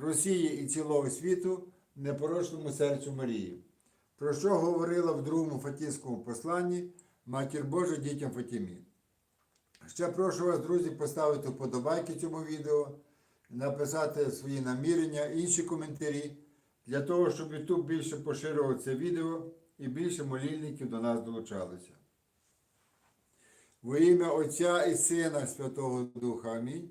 Росії і цілого світу непорочному серцю Марії, про що говорила в другому Фатівському посланні Матір Божа дітям Фатімі. Ще прошу вас, друзі, поставити вподобайки цьому відео, написати свої намірення, інші коментарі, для того, щоб YouTube більше поширював це відео і більше молільників до нас долучалося. Во ім'я Отця і Сина Святого Духа Амінь.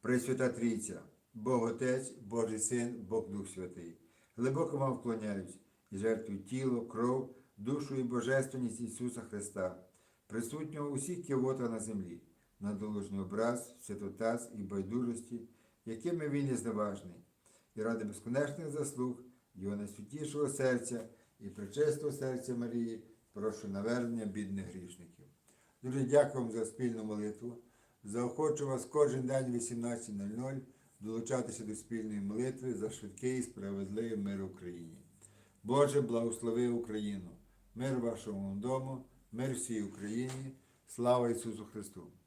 Пресвята Трійця, Бог Отець, Божий Син, Бог Дух Святий. Глибоко вам вклоняюсь і жертвую тіло, кров, душу і божественність Ісуса Христа, присутнього у всіх кивотах на землі, на долужний образ, святотаз і байдужості, якими він є зневажний, і ради безконечних заслуг Його найсвятішого серця і причистого серця Марії, прошу навернення бідних грішників. Дуже дякую вам за спільну молитву. Заохочу вас кожен день в 18.00 долучатися до спільної молитви за швидкий і справедливий мир Україні. Боже, благослови Україну, мир вашому дому, мир всій Україні, слава Ісусу Христу!